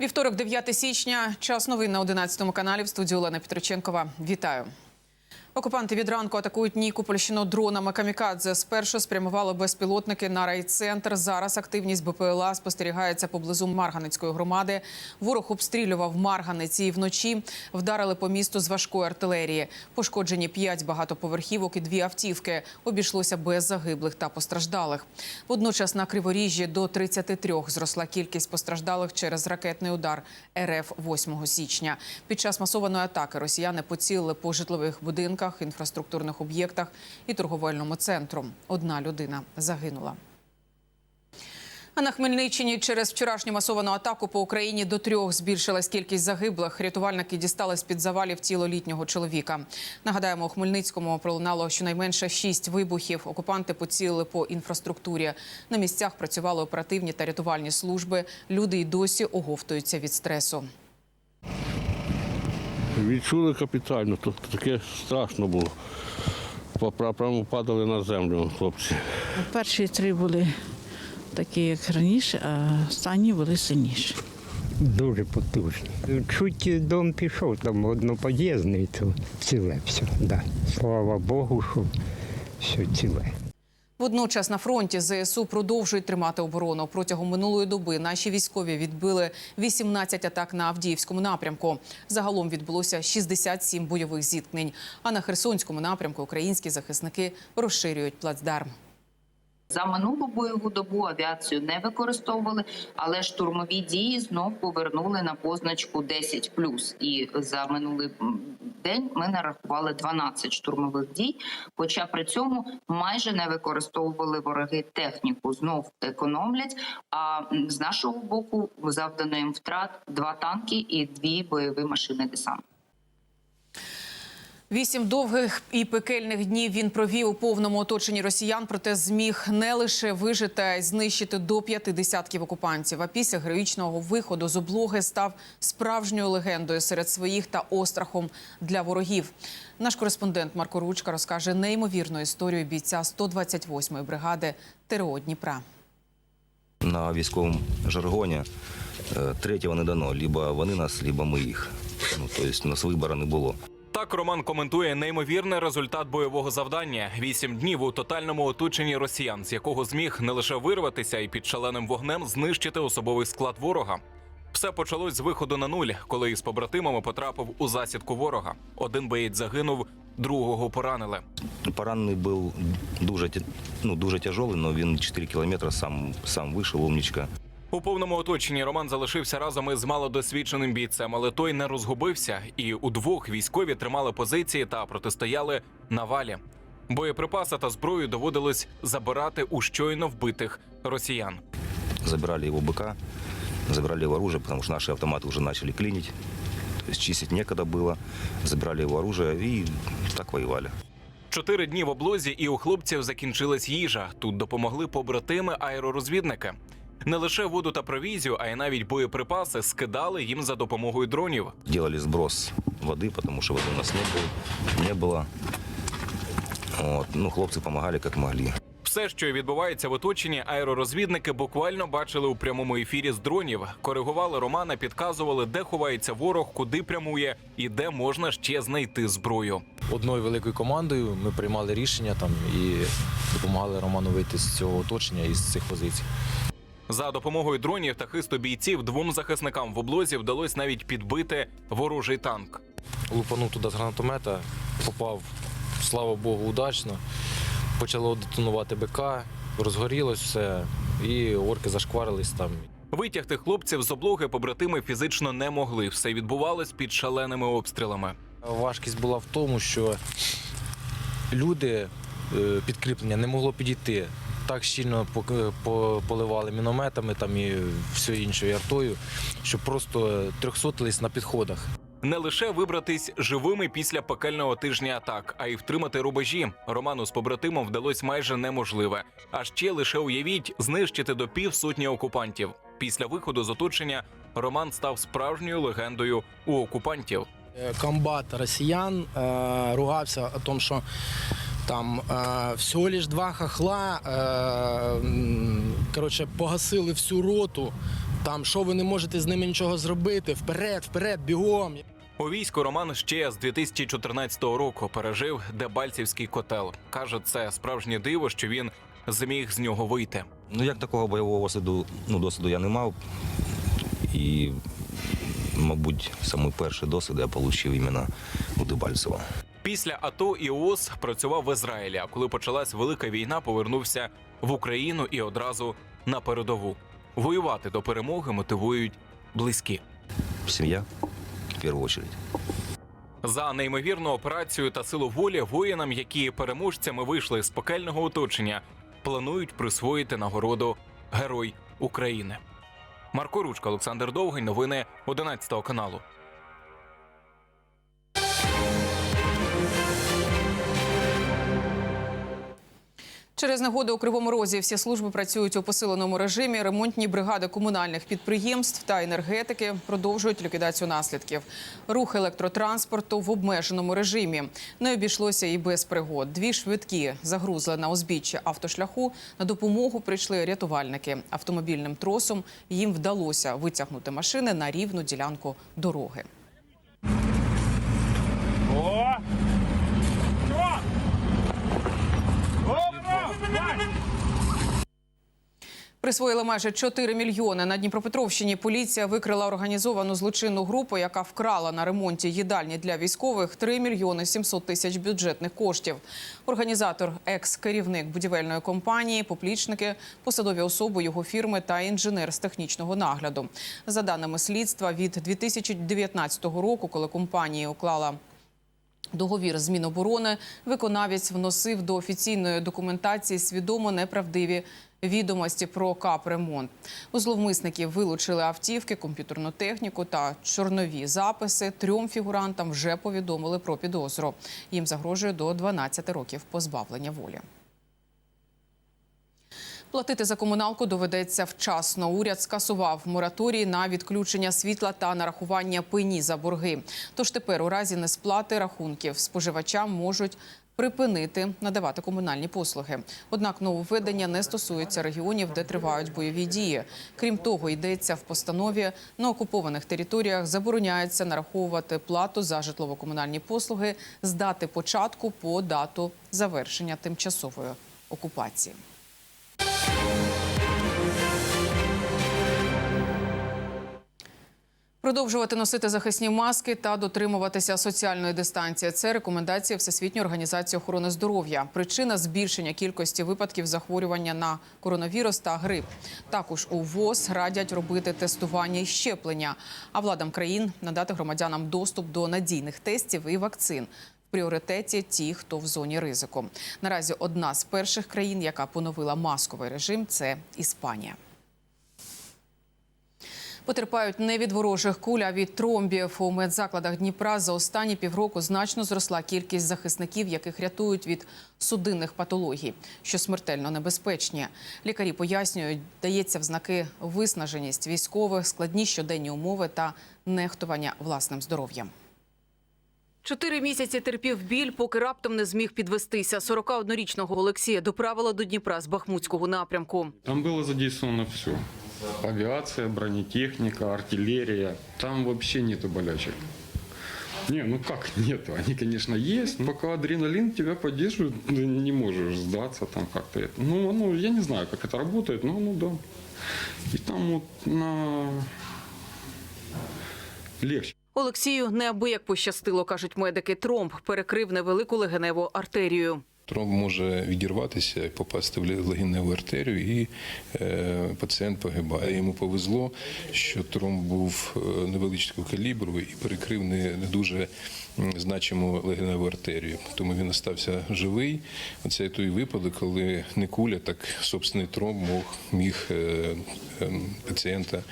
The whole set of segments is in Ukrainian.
Вівторок, 9 січня. Час новин на 11 каналі. В студії Олена Петроченкова. Вітаю. Окупанти від ранку атакують Нікопольщину дронами камікадзе. Спершу спрямували безпілотники на райцентр. Зараз активність БПЛА спостерігається поблизу Марганецької громади. Ворог обстрілював Марганець і вночі вдарили по місту з важкої артилерії. Пошкоджені п'ять багатоповерхівок і дві автівки. Обійшлося без загиблих та постраждалих. Водночас на Криворіжжі до 33 зросла кількість постраждалих через ракетний удар РФ 8 січня. Під час масованої атаки росіяни поцілили по житлових будинках, інфраструктурних об'єктах і торговельному центру. Одна людина загинула. А на Хмельниччині через вчорашню масовану атаку по Україні до трьох збільшилась кількість загиблих. Рятувальники дістали з під завалів тіло літнього чоловіка. Нагадаємо, у Хмельницькому пролунало щонайменше шість вибухів. Окупанти поцілили по інфраструктурі. На місцях працювали оперативні та рятувальні служби. Люди й досі оговтуються від стресу. Відчули капітально, тут таке страшно було. Прямо падали на землю хлопці. Перші три були такі, як раніше, а останні були сильніші. Дуже потужний. Чуть дом пішов, там однопод'їзний, то ціле все. Да. Слава Богу, що все ціле. Водночас на фронті ЗСУ продовжують тримати оборону. Протягом минулої доби наші військові відбили 18 атак на Авдіївському напрямку. Загалом відбулося 67 бойових зіткнень. А на Херсонському напрямку українські захисники розширюють плацдарм. За минулу бойову добу авіацію не використовували, але штурмові дії знов повернули на позначку 10+. І за минулий день ми нарахували 12 штурмових дій. Хоча при цьому майже не використовували вороги техніку, знов економлять. А з нашого боку завдано їм втрат два танки і дві бойові машини десанту. Вісім довгих і пекельних днів він провів у повному оточенні росіян, проте зміг не лише вижити, а й знищити до п'яти десятків окупантів. А після героїчного виходу з облоги став справжньою легендою серед своїх та острахом для ворогів. Наш кореспондент Марко Ручка розкаже неймовірну історію бійця 128-ї бригади ТРО Дніпра. на військовому жаргоні е, третього не дано. Либо вони нас, либо ми їх. Ну, тобто у нас вибору не було. Так Роман коментує неймовірний результат бойового завдання: вісім днів у тотальному оточенні росіян, з якого зміг не лише вирватися і під шаленим вогнем знищити особовий склад ворога. Все почалось з виходу на нуль, коли із побратимами потрапив у засідку ворога. Один боєць загинув, другого поранили. Поранений був дуже, ну, дуже тяжелий, але він 4 кілометри сам, сам вийшов, умничка. У повному оточенні Роман залишився разом із малодосвідченим бійцем, але той не розгубився, і удвох військові тримали позиції та протистояли навалі. Боєприпаси та зброю доводилось забирати у щойно вбитих росіян. Забирали его БК, забирали его оружие, потому что наши автоматы уже начали клинить. То есть чистить некогда было. Забирали его оружие и так воевали. Чотири дні в облозі, і у хлопців закінчилась їжа. Тут допомогли побратими аеророзвідники. Не лише воду та провізію, а й навіть боєприпаси скидали їм за допомогою дронів. Делали сброс воды, потому что воды у нас не было. Не было. Вот. Ну, хлопцы помогали как могли. Все, що відбувається в оточенні, аеророзвідники буквально бачили у прямому ефірі з дронів. Коригували Романа, підказували, де ховається ворог, куди прямує і де можна ще знайти зброю. одною великою командою ми приймали рішення там і допомагали Роману вийти з цього оточення і з цих позицій. За допомогою дронів та хисту бійців двом захисникам в облозі вдалося навіть підбити ворожий танк. Лупанув туди з гранатомета, попав, слава Богу, удачно. Почало детонувати БК, розгорілось все, і орки зашкварились там. Витягти хлопців з облоги побратими фізично не могли. Все відбувалось під шаленими обстрілами. Важкість була в тому, що люди е, підкріплення не могло підійти. Так щільно поливали мінометами там і все іншою артою, що просто трьохсотились на підходах. Не лише вибратись живими після пекельного тижня атак, а й втримати рубежі. Роману з побратимом вдалося майже неможливе. А ще лише уявіть знищити до півсотні окупантів. Після виходу з оточення Роман став справжньою легендою у окупантів. Э, комбат россиян э, ругався о том, что там э, всього лиш два хохла, э, м, короче, погасили всю роту, Там що ви не можете з ними нічого зробити? Вперед, вперед, бігом. У війську Роман ще з 2014 року пережив Дебальцівський котел. Каже, це справжнє диво, що він зміг з нього вийти. Ну як такого бойового досвіду, ну, досвіду я не мав. І, мабуть, самий перший досвід я отримав іменно у Дебальцево. Після АТО і ООС працював в Ізраїлі. А коли почалась велика війна, повернувся в Україну і одразу на передову. Воювати до перемоги мотивують близькі. Сім'я в першу чергу. За неймовірну операцію та силу волі воїнам, які переможцями вийшли з пекельного оточення, планують присвоїти нагороду Герой України. Марко Ручка, Олександр Довгань. Новини 11 каналу. Через негоду у Кривому Розі всі служби працюють у посиленому режимі. Ремонтні бригади комунальних підприємств та енергетики продовжують ліквідацію наслідків. Рух електротранспорту в обмеженому режимі. Не обійшлося і без пригод. Дві швидкі загрузли на узбіччя автошляху. На допомогу прийшли рятувальники. Автомобільним тросом їм вдалося витягнути машини на рівну ділянку дороги. Присвоїли майже 4 мільйони. На Дніпропетровщині поліція викрила організовану злочинну групу, яка вкрала на ремонті їдальні для військових 3 мільйони 700 тисяч бюджетних коштів. Організатор, екс-керівник будівельної компанії, поплічники, посадові особи його фірми та інженер з технічного нагляду. За даними слідства, від 2019 року, коли компанія уклала Договір з Міноборони виконавець вносив до офіційної документації свідомо неправдиві відомості про капремонт. У зловмисників вилучили автівки, комп'ютерну техніку та чорнові записи. Трьом фігурантам вже повідомили про підозру. Їм загрожує до 12 років позбавлення волі. Платити за комуналку доведеться вчасно. Уряд скасував мораторій на відключення світла та нарахування пені за борги. Тож тепер, у разі несплати рахунків, споживачам можуть припинити надавати комунальні послуги. Однак нововведення не стосується регіонів, де тривають бойові дії. Крім того, йдеться в постанові на окупованих територіях забороняється нараховувати плату за житлово-комунальні послуги з дати початку по дату завершення тимчасової окупації. Продовжувати носити захисні маски та дотримуватися соціальної дистанції. Це рекомендація Всесвітньої організації охорони здоров'я. Причина збільшення кількості випадків захворювання на коронавірус та грип. Також у ВОЗ радять робити тестування і щеплення, а владам країн надати громадянам доступ до надійних тестів і вакцин. В пріоритеті ті, хто в зоні ризику. Наразі одна з перших країн, яка поновила масковий режим, це Іспанія. Потерпають не від ворожих куль, а від тромбів. У медзакладах Дніпра за останні півроку значно зросла кількість захисників, яких рятують від судинних патологій, що смертельно небезпечні. Лікарі пояснюють, дається в знаки виснаженість військових, складні щоденні умови та нехтування власним здоров'ям. Чотири місяці терпів біль, поки раптом не зміг підвестися. 41-річного Олексія доправила до Дніпра з Бахмутського напрямку. Там было задействовано все. Авиация, бронетехника, артиллерия. Там вообще нету болячек. Не, ну как нету? Они, конечно, есть. но Пока адреналин тебя поддерживает, ты не можешь сдаться там как-то. это. Ну, ну, я не знаю, как это работает, но ну да. И там вот на... легче. Олексію неабияк пощастило, кажуть медики. Тромб перекрив невелику легеневу артерію. Тромб може відірватися, попасти в легеневу артерію, і е, пацієнт погибає. Йому повезло, що тромб був е, невеличкого калібру і перекрив не, дуже значиму легеневу артерію. Тому він остався живий. Оце той випадок, коли не куля, так собственний тромб мог міг е, пацієнта.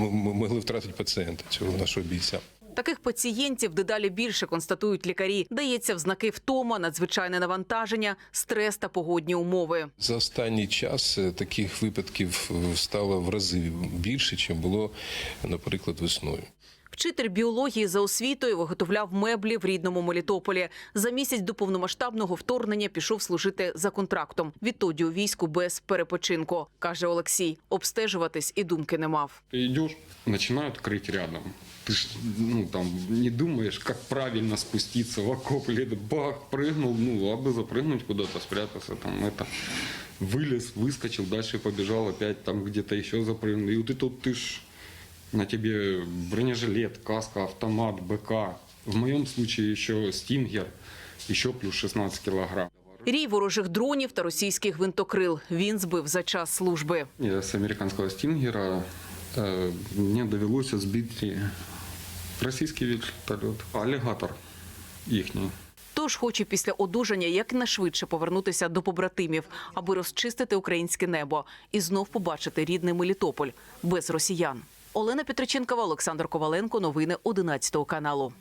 Ми могли втратити пацієнта цього нашого бійця. Таких пацієнтів дедалі більше констатують лікарі. Дається в знаки втома, надзвичайне навантаження, стрес та погодні умови. За останній час е, таких випадків е, стало в рази більше, ніж було, наприклад, весною. Вчитель біології за освітою виготовляв меблі в рідному Мелітополі. За місяць до повномасштабного вторгнення пішов служити за контрактом. Відтоді у війську без перепочинку, каже Олексій. Обстежуватись і думки не мав. Ты идешь, начинают крыть рядом. Ты ж, ну, там, не думаешь, как правильно спуститься в окоп, или бах, прыгнул, ну, а бы запрыгнуть куда-то, спрятаться, там, это, вылез, выскочил, дальше побежал опять, там, где-то еще запрыгнул. И вот это вот ты ж, на тебе бронежилет, каска, автомат, БК. В моем случае еще стингер, еще плюс 16 килограмм. Рій ворожих дронів та російських гвинтокрил він збив за час служби. Я с американского стингера э, мне довелось сбить российский вертолет, аллигатор ихний. Тож хоче після одужання якнайшвидше повернутися до побратимів, аби розчистити українське небо і знов побачити рідний Мелітополь без росіян. Олена Петриченкова, Олександр Коваленко. Новини 11 каналу.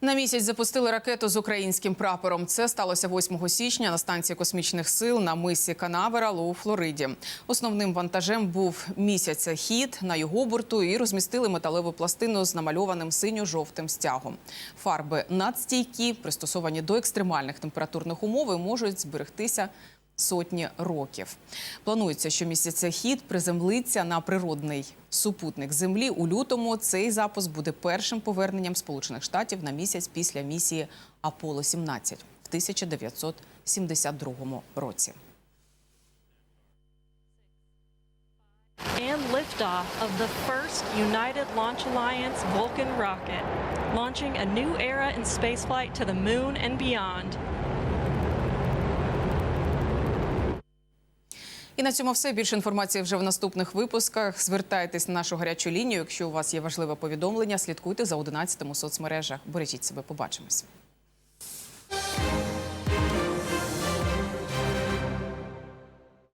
На місяць запустили ракету з українським прапором. Це сталося 8 січня на станції космічних сил на мисі Канаверал у Флориді. Основним вантажем був місяця хід на його борту і розмістили металеву пластину з намальованим синьо-жовтим стягом. Фарби надстійкі, пристосовані до екстремальних температурних умов і можуть зберегтися сотні років. Планується, що місяця хід приземлиться на природний супутник Землі. У лютому цей запуск буде першим поверненням Сполучених Штатів на місяць після місії Аполло 17 в 1972 році. and liftoff of the first United Launch Alliance Vulcan rocket, launching a new era in spaceflight to the moon and beyond. І на цьому все. Більше інформації вже в наступних випусках. Звертайтесь на нашу гарячу лінію. Якщо у вас є важливе повідомлення, слідкуйте за 11 у соцмережах. Бережіть себе, побачимось.